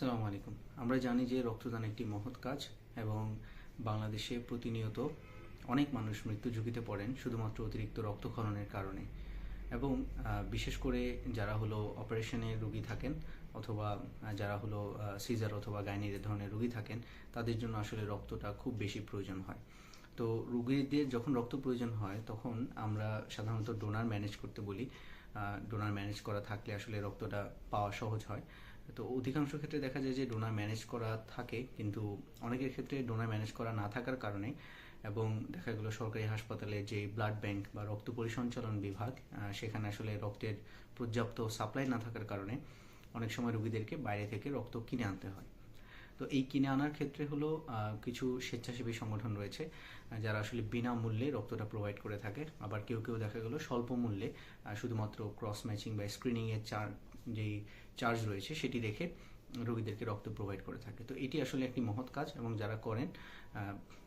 সালামু আলাইকুম। আমরা জানি যে রক্তদান একটি মহৎ কাজ এবং বাংলাদেশে প্রতিনিয়ত অনেক মানুষ মৃত্যু ঝুঁকিতে পড়েন শুধুমাত্র অতিরিক্ত রক্তক্ষরণের কারণে। এবং বিশেষ করে যারা হলো অপারেশনের রুগী থাকেন অথবা যারা হলো সিজার অথবা গাইনির ধরনের রুগী থাকেন, তাদের জন্য আসলে রক্তটা খুব বেশি প্রয়োজন হয়। তো রুগীদের যখন রক্ত প্রয়োজন হয়, তখন আমরা সাধারণত ডোনার ম্যানেজ করতে বলি। ডোনার ম্যানেজ করা থাকলে আসলে রক্তটা পাওয়া সহজ হয়। তো অধিকাংশ ক্ষেত্রে দেখা যায় যে ডোনার ম্যানেজ করা থাকে, কিন্তু অনেকের ক্ষেত্রে ডোনার ম্যানেজ করা না থাকার কারণে এবং দেখা গেল সরকারি হাসপাতালে যে ব্লাড ব্যাংক বা রক্ত পরিসঞ্চালন বিভাগ সেখানে আসলে রক্তের পর্যাপ্ত সাপ্লাই না থাকার কারণে অনেক সময় রোগীদেরকে বাইরে থেকে রক্ত কিনে আনতে হয়। তো এই কিনে আনার ক্ষেত্রে হলো কিছু স্বেচ্ছাসেবী সংগঠন রয়েছে যারা আসলে বিনামূল্যে রক্তটা প্রোভাইড করে থাকে। আবার কেউ কেউ দেখা গেল স্বল্প মূল্যে শুধুমাত্র ক্রস ম্যাচিং বা স্ক্রিনিং এর চার্জ যেই চার্জ রয়েছে সেটি রেখে রোগীদেরকে রক্ত প্রোভাইড করে থাকে। তো এটি আসলে একটি মহৎ কাজ এবং যারা করেন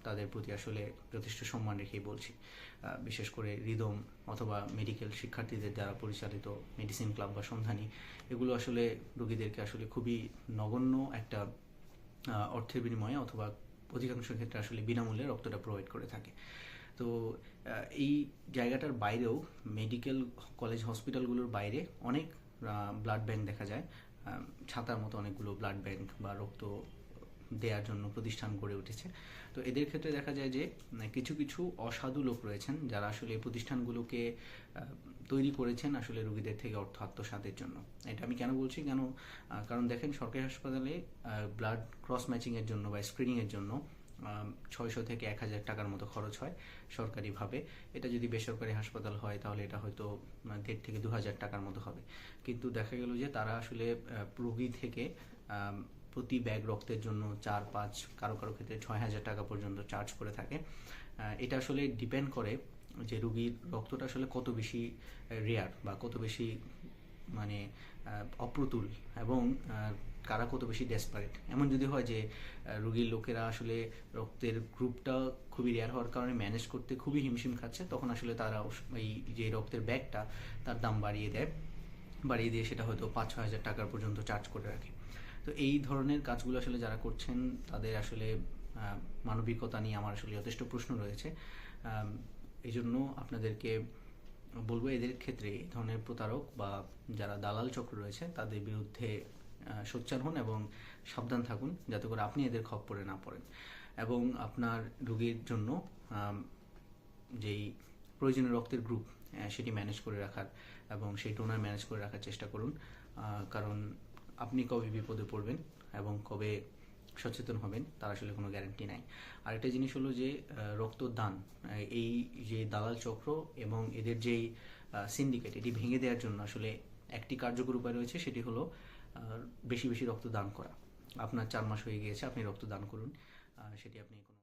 তাদের প্রতি আসলে যথেষ্ট সম্মান রেখেই বলছি। বিশেষ করে রিদম অথবা মেডিকেল শিক্ষার্থীদের দ্বারা পরিচালিত মেডিসিন ক্লাব বা সন্ধানী, এগুলো আসলে রোগীদেরকে আসলে খুবই নগণ্য একটা অর্থের বিনিময়ে অথবা অধিকাংশ ক্ষেত্রে আসলে বিনামূল্যে রক্তটা প্রোভাইড করে থাকে। তো এই জায়গাটার বাইরেও মেডিকেল কলেজ হসপিটালগুলোর বাইরে অনেক ব্লাড ব্যাংক দেখা যায়। ছাতার মতো অনেকগুলো ব্লাড ব্যাংক বা রক্ত দেওয়ার জন্য প্রতিষ্ঠান গড়ে উঠেছে। তো এদের ক্ষেত্রে দেখা যায় যে কিছু কিছু অসাধু লোক রয়েছেন যারা আসলে প্রতিষ্ঠানগুলোকে তৈরি করেছেন আসলে রোগীদের থেকে অর্থ আত্মসাতের জন্য। এটা আমি কেন বলছি? কেন কারণ দেখেন সরকারি হাসপাতালে ব্লাড ক্রস ম্যাচিংয়ের জন্য বা স্ক্রিনিংয়ের জন্য ছয়শো থেকে এক হাজার টাকার মতো খরচ হয় সরকারিভাবে। এটা যদি বেসরকারি হাসপাতাল হয়, তাহলে এটা হয়তো দেড় থেকে দু হাজার টাকার মতো হবে। কিন্তু দেখা গেল যে তারা আসলে রুগী থেকে প্রতি ব্যাগ রক্তের জন্য চার, পাঁচ, কারও কারও ক্ষেত্রে ছয় হাজার টাকা পর্যন্ত চার্জ করে থাকে। এটা আসলে ডিপেন্ড করে যে রুগীর রক্তটা আসলে কত বেশি রেয়ার বা কত বেশি মানে অপ্রতুল এবং কারা কত বেশি ডেসপারেট এমন যদি হয় যে রুগীর লোকেরা আসলে রক্তের গ্রুপটা খুবই রেয়ার হওয়ার কারণে ম্যানেজ করতে খুবই হিমশিম খাচ্ছে, তখন আসলে তারা এই যে রক্তের ব্যাগটা, তার দাম বাড়িয়ে দেয়। বাড়িয়ে দিয়ে সেটা হয়তো পাঁচ ছয় হাজার টাকার পর্যন্ত চার্জ করে রাখে। তো এই ধরনের কাজগুলো আসলে যারা করছেন, তাদের আসলে মানবিকতা নিয়ে আমার আসলে যথেষ্ট প্রশ্ন রয়েছে। এই জন্য আপনাদেরকে বলব এদের ক্ষেত্রে এই ধরনের প্রতারক বা যারা দালাল চক্র রয়েছে, তাদের বিরুদ্ধে সোচ্চার হন এবং সাবধান থাকুন যাতে করে আপনি এদের খপ্পরে না পড়েন। এবং আপনার রোগীর জন্য যেই প্রয়োজনীয় রক্তের গ্রুপ সেটি ম্যানেজ করে রাখার এবং সেই টোনার ম্যানেজ করে রাখার চেষ্টা করুন। কারণ আপনি কবে বিপদে পড়বেন এবং কবে সচেতন হবেন, তার আসলে কোনো গ্যারান্টি নাই। আরেকটা জিনিস হলো যে রক্ত রক্তদান এই যে দালাল চক্র এবং এদের যেই সিন্ডিকেট এটি ভেঙে দেওয়ার জন্য আসলে একটি কার্যকর উপায় রয়েছে, সেটি হলো বেশি বেশি বেশি রক্তদান করা। আপনার চার মাস হয়ে গিয়েছে, আপনি রক্তদান করুন। সেটি আপনি কোনো